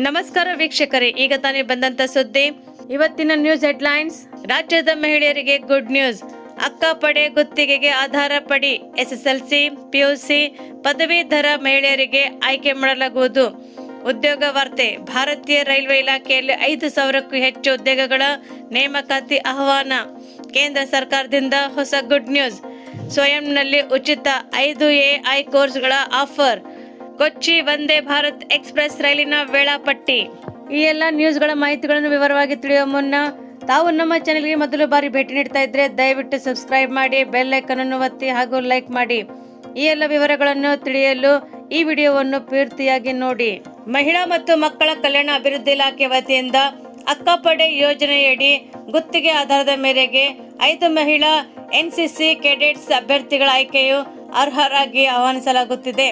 ನಮಸ್ಕಾರ ವೀಕ್ಷಕರೇ, ಈಗ ತಾನೇ ಬಂದಂತ ಸುದ್ದಿ. ಇವತ್ತಿನ ನ್ಯೂಸ್ ಹೆಡ್ಲೈನ್ಸ್ ರಾಜ್ಯದ ಮಹಿಳೆಯರಿಗೆ ಗುಡ್ ನ್ಯೂಸ್ ಅಕ್ಕ ಪಡೆ ಗುತ್ತಿಗೆಗೆ ಆಧಾರ ಪಡಿ ಎಸ್ಎಸ್ಎಲ್ಸಿ, ಪಿಯುಸಿ ಪದವೀಧರ ಮಹಿಳೆಯರಿಗೆ ಆಯ್ಕೆ ಮಾಡಲಾಗುವುದು. ಉದ್ಯೋಗ ವಾರ್ತೆ, ಭಾರತೀಯ ರೈಲ್ವೆ ಇಲಾಖೆಯಲ್ಲಿ ಐದು ಸಾವಿರಕ್ಕೂ ಹೆಚ್ಚು ಉದ್ಯೋಗಗಳ ನೇಮಕಾತಿ ಆಹ್ವಾನ. ಕೇಂದ್ರ ಸರ್ಕಾರದಿಂದ ಹೊಸ ಗುಡ್ ನ್ಯೂಸ್ ಸ್ವಯಂನಲ್ಲಿ ಉಚಿತ ಐದು ಎಐ ಕೋರ್ಸ್ಗಳ ಆಫರ್. ಕೊಚ್ಚಿ ವಂದೇ ಭಾರತ್ ಎಕ್ಸ್ಪ್ರೆಸ್ ರೈಲಿನ ವೇಳಾಪಟ್ಟಿ. ಈ ಎಲ್ಲ ನ್ಯೂಸ್ಗಳ ಮಾಹಿತಿಗಳನ್ನು ವಿವರವಾಗಿ ತಿಳಿಯುವ ಮುನ್ನ ತಾವು ನಮ್ಮ ಚಾನೆಲ್ಗೆ ಮೊದಲು ಬಾರಿ ಭೇಟಿ ನೀಡ್ತಾ ಇದ್ರೆ ದಯವಿಟ್ಟು ಸಬ್ಸ್ಕ್ರೈಬ್ ಮಾಡಿ ಬೆಲ್ ಅನ್ನು ಒತ್ತಿ ಹಾಗೂ ಲೈಕ್ ಮಾಡಿ. ಈ ಎಲ್ಲ ವಿವರಗಳನ್ನು ತಿಳಿಯಲು ಈ ವಿಡಿಯೋವನ್ನು ಪೂರ್ತಿಯಾಗಿ ನೋಡಿ. ಮಹಿಳಾ ಮತ್ತು ಮಕ್ಕಳ ಕಲ್ಯಾಣ ಅಭಿವೃದ್ಧಿ ಇಲಾಖೆ ವತಿಯಿಂದ ಅಕ್ಕಪಡೆ ಯೋಜನೆಯಡಿ ಗುತ್ತಿಗೆ ಆಧಾರದ ಮೇರೆಗೆ ಐದು ಮಹಿಳಾ ಎನ್ಸಿಸಿ ಕೆಡೆಟ್ಸ್ ಅಭ್ಯರ್ಥಿಗಳ ಆಯ್ಕೆಯು ಅರ್ಹರಾಗಿ ಆಹ್ವಾನಿಸಲಾಗುತ್ತಿದೆ.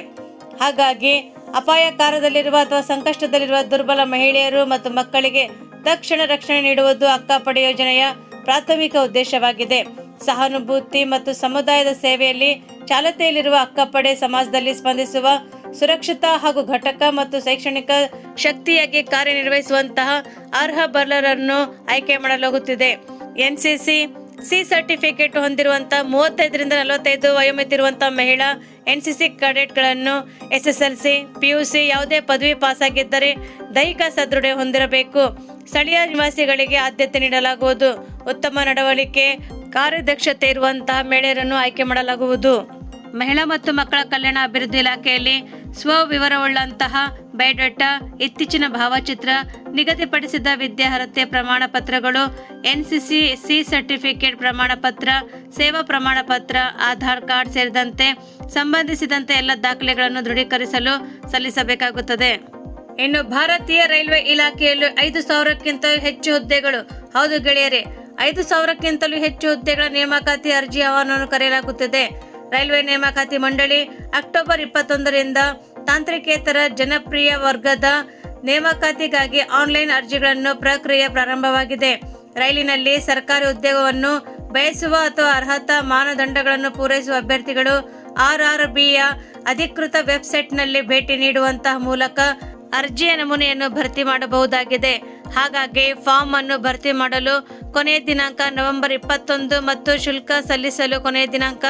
ಹಾಗಾಗಿ ಅಪಾಯಕಾರದಲ್ಲಿರುವ ಅಥವಾ ಸಂಕಷ್ಟದಲ್ಲಿರುವ ದುರ್ಬಲ ಮಹಿಳೆಯರು ಮತ್ತು ಮಕ್ಕಳಿಗೆ ತಕ್ಷಣ ರಕ್ಷಣೆ ನೀಡುವುದು ಅಕ್ಕಪಡೆ ಯೋಜನೆಯ ಪ್ರಾಥಮಿಕ ಉದ್ದೇಶವಾಗಿದೆ. ಸಹಾನುಭೂತಿ ಮತ್ತು ಸಮುದಾಯದ ಸೇವೆಯಲ್ಲಿ ಚಾಲತೆಯಲ್ಲಿರುವ ಅಕ್ಕಪಡೆ ಸಮಾಜದಲ್ಲಿ ಸ್ಪಂದಿಸುವ ಸುರಕ್ಷತಾ ಹಾಗೂ ಘಟಕ ಮತ್ತು ಶೈಕ್ಷಣಿಕ ಶಕ್ತಿಯಾಗಿ ಕಾರ್ಯನಿರ್ವಹಿಸುವಂತಹ ಅರ್ಹ ಬರ್ಲರನ್ನು ಆಯ್ಕೆ ಮಾಡಲಾಗುತ್ತಿದೆ. ಎನ್ಸಿಸಿ ಸಿ ಸರ್ಟಿಫಿಕೇಟ್ ಹೊಂದಿರುವಂತಹ ಮೂವತ್ತೈದರಿಂದ ನಲವತ್ತೈದು ವಯೋಮಿತಿರುವಂತಹ ಮಹಿಳಾ N C C ಕ್ರೆಡೆಟ್ಗಳನ್ನು S S L C, P U C ಯಾವುದೇ ಪದವಿ ಪಾಸಾಗಿದ್ದರೆ ದೈಹಿಕ ಸದೃಢ ಹೊಂದಿರಬೇಕು. ಸ್ಥಳೀಯ ನಿವಾಸಿಗಳಿಗೆ ಆದ್ಯತೆ ನೀಡಲಾಗುವುದು. ಉತ್ತಮ ನಡವಳಿಕೆ, ಕಾರ್ಯದಕ್ಷತೆ ಇರುವಂತಹ ಮಹಿಳೆಯರನ್ನು ಆಯ್ಕೆ ಮಾಡಲಾಗುವುದು. ಮಹಿಳಾ ಮತ್ತು ಮಕ್ಕಳ ಕಲ್ಯಾಣ ಅಭಿವೃದ್ಧಿ ಇಲಾಖೆಯಲ್ಲಿ ಸ್ವವಿವರವುಳ್ಳಂತಹ ಬಯೋಡಾಟಾ ಇತ್ತೀಚಿನ ಭಾವಚಿತ್ರ ನಿಗದಿಪಡಿಸಿದ ವಿದ್ಯಾರ್ಹತೆ ಪ್ರಮಾಣ ಪತ್ರಗಳು, ಎನ್ಸಿಸಿ ಸಿ ಸರ್ಟಿಫಿಕೇಟ್ ಪ್ರಮಾಣ ಪತ್ರ, ಸೇವಾ ಪ್ರಮಾಣ ಪತ್ರ, ಆಧಾರ್ ಕಾರ್ಡ್ ಸೇರಿದಂತೆ ಸಂಬಂಧಿಸಿದಂತೆ ಎಲ್ಲ ದಾಖಲೆಗಳನ್ನು ದೃಢೀಕರಿಸಲು ಸಲ್ಲಿಸಬೇಕಾಗುತ್ತದೆ. ಇನ್ನು ಭಾರತೀಯ ರೈಲ್ವೆ ಇಲಾಖೆಯಲ್ಲೂ ಐದು ಸಾವಿರಕ್ಕಿಂತ ಹೆಚ್ಚು ಹುದ್ದೆಗಳು. ಹೌದು ಗೆಳೆಯರೇ, ಐದು ಸಾವಿರಕ್ಕಿಂತಲೂ ಹೆಚ್ಚು ಹುದ್ದೆಗಳ ನೇಮಕಾತಿ ಅರ್ಜಿ ಆಹ್ವಾನವನ್ನು ಕರೆಯಲಾಗುತ್ತದೆ. ರೈಲ್ವೆ ನೇಮಕಾತಿ ಮಂಡಳಿ ಅಕ್ಟೋಬರ್ ಇಪ್ಪತ್ತೊಂದರಿಂದ ತಾಂತ್ರಿಕೇತರ ಜನಪ್ರಿಯ ವರ್ಗದ ನೇಮಕಾತಿಗಾಗಿ ಆನ್ಲೈನ್ ಅರ್ಜಿಗಳನ್ನು ಪ್ರಕ್ರಿಯೆ ಪ್ರಾರಂಭವಾಗಿದೆ. ರೈಲಿನಲ್ಲಿ ಸರ್ಕಾರಿ ಉದ್ಯೋಗವನ್ನು ಬಯಸುವ ಅಥವಾ ಅರ್ಹತಾ ಮಾನದಂಡಗಳನ್ನು ಪೂರೈಸುವ ಅಭ್ಯರ್ಥಿಗಳು ಆರ್ ಆರ್ ಬಿಯ ಅಧಿಕೃತ ವೆಬ್ಸೈಟ್ನಲ್ಲಿ ಭೇಟಿ ನೀಡುವಂತಹ ಮೂಲಕ ಅರ್ಜಿಯ ನಮೂನೆಯನ್ನು ಭರ್ತಿ ಮಾಡಬಹುದಾಗಿದೆ. ಹಾಗಾಗಿ ಫಾರ್ಮ್ ಅನ್ನು ಭರ್ತಿ ಮಾಡಲು ಕೊನೆಯ ದಿನಾಂಕ ನವೆಂಬರ್ ಇಪ್ಪತ್ತೊಂದು ಮತ್ತು ಶುಲ್ಕ ಸಲ್ಲಿಸಲು ಕೊನೆಯ ದಿನಾಂಕ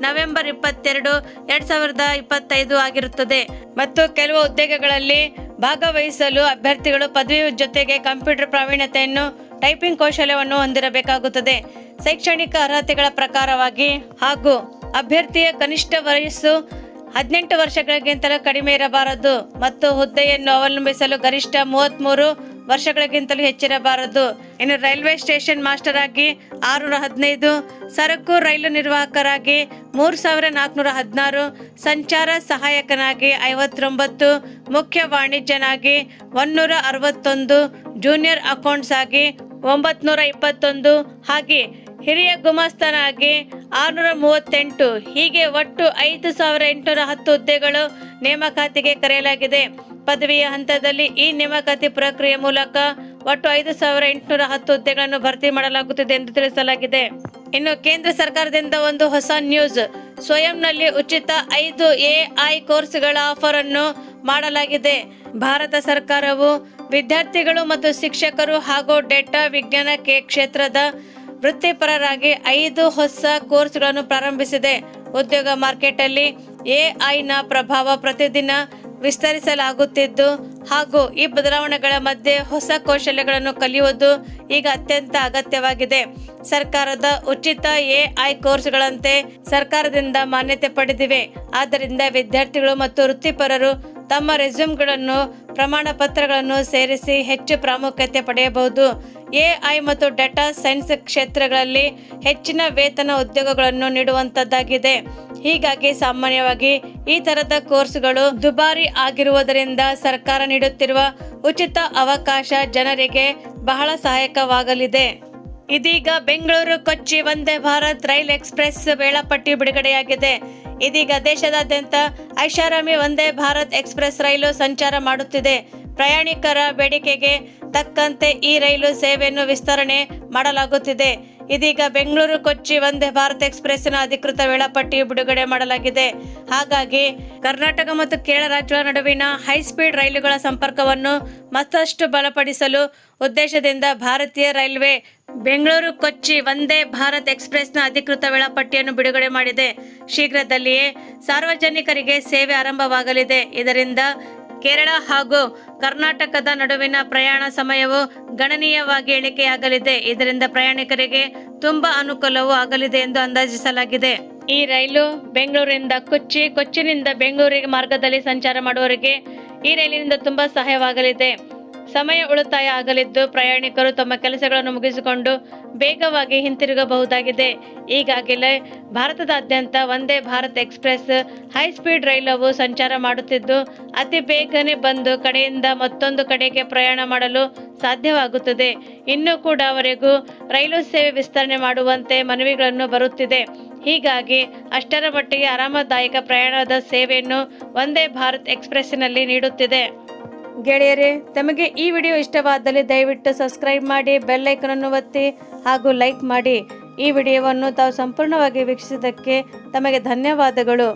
ನವೆಂಬರ್ ಇಪ್ಪತ್ತೆರಡು, ಎರಡ್ ಸಾವಿರದ ಇಪ್ಪತ್ತೈದು ಆಗಿರುತ್ತದೆ. ಮತ್ತು ಕೆಲವು ಉದ್ಯೋಗಗಳಲ್ಲಿ ಭಾಗವಹಿಸಲು ಅಭ್ಯರ್ಥಿಗಳು ಪದವಿ ಜೊತೆಗೆ ಕಂಪ್ಯೂಟರ್ ಪ್ರಾವೀಣ್ಯತೆಯನ್ನು, ಟೈಪಿಂಗ್ ಕೌಶಲ್ಯವನ್ನು ಹೊಂದಿರಬೇಕಾಗುತ್ತದೆ. ಶೈಕ್ಷಣಿಕ ಅರ್ಹತೆಗಳ ಪ್ರಕಾರವಾಗಿ ಹಾಗೂ ಅಭ್ಯರ್ಥಿಯ ಕನಿಷ್ಠ ವಯಸ್ಸು ಹದಿನೆಂಟು ವರ್ಷಗಳಿಗಿಂತಲೂ ಕಡಿಮೆ ಇರಬಾರದು ಮತ್ತು ಹುದ್ದೆಯನ್ನು ಅವಲಂಬಿಸಲು ಗರಿಷ್ಠ ಮೂವತ್ತ್ಮೂರು ವರ್ಷಗಳಿಗಿಂತಲೂ ಹೆಚ್ಚಿರಬಾರದು. ಇನ್ನು ರೈಲ್ವೆ ಸ್ಟೇಷನ್ ಮಾಸ್ಟರ್ ಆಗಿ ಆರುನೂರ ಹದಿನೈದು ಸರಕು ರೈಲು ನಿರ್ವಾಹಕರಾಗಿ ಮೂರು ಸಾವಿರ ನಾಲ್ಕುನೂರ ಹದಿನಾರು ಸಂಚಾರ ಸಹಾಯಕನಾಗಿ ಐವತ್ತೊಂಬತ್ತು, ಮುಖ್ಯ ವಾಣಿಜ್ಯನಾಗಿ ಒನ್ನೂರ ಅರವತ್ತೊಂದು ಜೂನಿಯರ್ ಅಕೌಂಟ್ಸ್ ಆಗಿ ಒಂಬತ್ನೂರ ಇಪ್ಪತ್ತೊಂದು ಹಾಗೆ ಹಿರಿಯ ಗುಮಾಸ್ತನಾಗಿ ಆರುನೂರ ಮೂವತ್ತೆಂಟು, ಹೀಗೆ ಒಟ್ಟು ಐದು ಸಾವಿರ ಎಂಟುನೂರ ಹತ್ತು ಹುದ್ದೆಗಳು ನೇಮಕಾತಿಗೆ ಕರೆಯಲಾಗಿದೆ. ಪದವಿಯ ಹಂತದಲ್ಲಿ ಈ ನೇಮಕಾತಿ ಪ್ರಕ್ರಿಯೆ ಮೂಲಕ ಒಟ್ಟು ಐದು ಸಾವಿರ ಎಂಟುನೂರ ಹತ್ತು ಹುದ್ದೆಗಳನ್ನು ಭರ್ತಿ ಮಾಡಲಾಗುತ್ತಿದೆ ಎಂದು ತಿಳಿಸಲಾಗಿದೆ. ಇನ್ನು ಕೇಂದ್ರ ಸರ್ಕಾರದಿಂದ ಒಂದು ಹೊಸ ನ್ಯೂಸ್. ಸ್ವಯಂನಲ್ಲಿ ಉಚಿತ ಐದು ಎಐ ಕೋರ್ಸ್ಗಳ ಆಫರ್ ಅನ್ನು ಮಾಡಲಾಗಿದೆ. ಭಾರತ ಸರ್ಕಾರವು ವಿದ್ಯಾರ್ಥಿಗಳು ಮತ್ತು ಶಿಕ್ಷಕರು ಹಾಗೂ ಡೇಟಾ ವಿಜ್ಞಾನ ಕ್ಷೇತ್ರದ ವೃತ್ತಿಪರರಾಗಿ ಐದು ಹೊಸ ಕೋರ್ಸ್ಗಳನ್ನು ಪ್ರಾರಂಭಿಸಿದೆ. ಉದ್ಯೋಗ ಮಾರ್ಕೆಟಲ್ಲಿ ಎಐನ ಪ್ರಭಾವ ಪ್ರತಿದಿನ ವಿಸ್ತರಿಸಲಾಗುತ್ತಿದ್ದು, ಹಾಗೂ ಈ ಬದಲಾವಣೆಗಳ ಮಧ್ಯೆ ಹೊಸ ಕೌಶಲ್ಯಗಳನ್ನು ಕಲಿಯುವುದು ಈಗ ಅತ್ಯಂತ ಅಗತ್ಯವಾಗಿದೆ. ಸರ್ಕಾರದ ಉಚಿತ ಎಐ ಕೋರ್ಸ್ಗಳಂತೆ ಸರ್ಕಾರದಿಂದ ಮಾನ್ಯತೆ ಪಡೆದಿವೆ. ಆದ್ದರಿಂದ ವಿದ್ಯಾರ್ಥಿಗಳು ಮತ್ತು ವೃತ್ತಿಪರರು ತಮ್ಮ ರೆಸ್ಯೂಮ್ಗಳನ್ನು ಪ್ರಮಾಣ ಪತ್ರಗಳನ್ನು ಸೇರಿಸಿ ಹೆಚ್ಚು ಪ್ರಾಮುಖ್ಯತೆ ಪಡೆಯಬಹುದು. ಎಐ ಮತ್ತು ಡೇಟಾ ಸೈನ್ಸ್ ಕ್ಷೇತ್ರಗಳಲ್ಲಿ ಹೆಚ್ಚಿನ ವೇತನ ಉದ್ಯೋಗಗಳನ್ನು ನೀಡುವಂಥದ್ದಾಗಿದೆ ಹೀಗಾಗಿ ಸಾಮಾನ್ಯವಾಗಿ ಈ ತರದ ಕೋರ್ಸ್ಗಳು ದುಬಾರಿ ಆಗಿರುವುದರಿಂದ ಸರ್ಕಾರ ನೀಡುತ್ತಿರುವ ಉಚಿತ ಅವಕಾಶ ಜನರಿಗೆ ಬಹಳ ಸಹಾಯಕವಾಗಲಿದೆ. ಇದೀಗ ಬೆಂಗಳೂರು ಕೊಚ್ಚಿ ವಂದೇ ಭಾರತ್ ರೈಲ್ ಎಕ್ಸ್ಪ್ರೆಸ್ ವೇಳಾಪಟ್ಟಿ ಬಿಡುಗಡೆಯಾಗಿದೆ. ಇದೀಗ ದೇಶದಾದ್ಯಂತ ಐಷಾರಾಮಿ ವಂದೇ ಭಾರತ್ ಎಕ್ಸ್ಪ್ರೆಸ್ ರೈಲು ಸಂಚಾರ ಮಾಡುತ್ತಿದೆ. ಪ್ರಯಾಣಿಕರ ಬೇಡಿಕೆಗೆ ತಕ್ಕಂತೆ ಈ ರೈಲು ಸೇವೆಯನ್ನು ವಿಸ್ತರಣೆ ಮಾಡಲಾಗುತ್ತಿದೆ. ಇದೀಗ ಬೆಂಗಳೂರು, ಕೊಚ್ಚಿ, ವಂದೇ ಭಾರತ್ ಎಕ್ಸ್ಪ್ರೆಸ್ನ ಅಧಿಕೃತ ವೇಳಾಪಟ್ಟಿ ಬಿಡುಗಡೆ ಮಾಡಲಾಗಿದೆ. ಹಾಗಾಗಿ ಕರ್ನಾಟಕ ಮತ್ತು ಕೇರಳ ರಾಜ್ಯಗಳ ನಡುವಿನ ಹೈಸ್ಪೀಡ್ ರೈಲುಗಳ ಸಂಪರ್ಕವನ್ನು ಮತ್ತಷ್ಟು ಬಲಪಡಿಸಲು ಉದ್ದೇಶದಿಂದ ಭಾರತೀಯ ರೈಲ್ವೆ ಬೆಂಗಳೂರು, ಕೊಚ್ಚಿ, ವಂದೇ ಭಾರತ್ ಎಕ್ಸ್ಪ್ರೆಸ್ನ ಅಧಿಕೃತ ವೇಳಾಪಟ್ಟಿಯನ್ನು ಬಿಡುಗಡೆ ಮಾಡಿದೆ. ಶೀಘ್ರದಲ್ಲಿಯೇ ಸಾರ್ವಜನಿಕರಿಗೆ ಸೇವೆ ಆರಂಭವಾಗಲಿದೆ. ಇದರಿಂದ ಕೇರಳ ಹಾಗೂ ಕರ್ನಾಟಕದ ನಡುವಿನ ಪ್ರಯಾಣ ಸಮಯವು ಗಣನೀಯವಾಗಿ ಇಳಿಕೆಯಾಗಲಿದೆ. ಇದರಿಂದ ಪ್ರಯಾಣಿಕರಿಗೆ ತುಂಬಾ ಅನುಕೂಲವೂ ಆಗಲಿದೆ ಎಂದು ಅಂದಾಜಿಸಲಾಗಿದೆ. ಈ ರೈಲು ಬೆಂಗಳೂರಿನಿಂದ ಕೊಚ್ಚಿ, ಕೊಚ್ಚಿನಿಂದ ಬೆಂಗಳೂರಿಗೆ ಮಾರ್ಗದಲ್ಲಿ ಸಂಚಾರ ಮಾಡುವವರಿಗೆ ಈ ರೈಲಿನಿಂದ ತುಂಬಾ ಸಹಾಯವಾಗಲಿದೆ. ಸಮಯ ಉಳಿತಾಯ ಆಗಲಿದ್ದು ಪ್ರಯಾಣಿಕರು ತಮ್ಮ ಕೆಲಸಗಳನ್ನು ಮುಗಿಸಿಕೊಂಡು ಬೇಗವಾಗಿ ಹಿಂತಿರುಗಬಹುದಾಗಿದೆ. ಈಗಾಗಲೇ ಭಾರತದಾದ್ಯಂತ Vande Bharat express high speed ಸಂಚಾರ ಮಾಡುತ್ತಿದ್ದು, ಅತಿ ಬೇಗನೆ ಬಂದು ಕಡೆಯಿಂದ ಮತ್ತೊಂದು ಕಡೆಗೆ ಪ್ರಯಾಣ ಮಾಡಲು ಸಾಧ್ಯವಾಗುತ್ತದೆ. ಇನ್ನೂ ಕೂಡ ಅವರೆಗೂ ರೈಲು ಸೇವೆ ವಿಸ್ತರಣೆ ಮಾಡುವಂತೆ ಮನವಿಗಳನ್ನು ಬರುತ್ತಿದೆ. ಹೀಗಾಗಿ ಅಷ್ಟರ ಮಟ್ಟಿಗೆ ಆರಾಮದಾಯಕ ಪ್ರಯಾಣದ ಸೇವೆಯನ್ನು ವಂದೇ ಭಾರತ್ ಎಕ್ಸ್ಪ್ರೆಸ್ನಲ್ಲಿ ನೀಡುತ್ತಿದೆ. ಗೆಳೆಯರೇ, ತಮಗೆ ಈ ವಿಡಿಯೋ ಇಷ್ಟವಾದಲ್ಲಿ ದಯವಿಟ್ಟು ಸಬ್ಸ್ಕ್ರೈಬ್ ಮಾಡಿ, ಬೆಲ್ ಅನ್ನು ಒತ್ತಿ ಹಾಗೂ ಲೈಕ್ ಮಾಡಿ. ಈ ವಿಡಿಯೋವನ್ನು ತಾವು ಸಂಪೂರ್ಣವಾಗಿ ವೀಕ್ಷಿಸಿದ್ದಕ್ಕೆ ತಮಗೆ ಧನ್ಯವಾದಗಳು.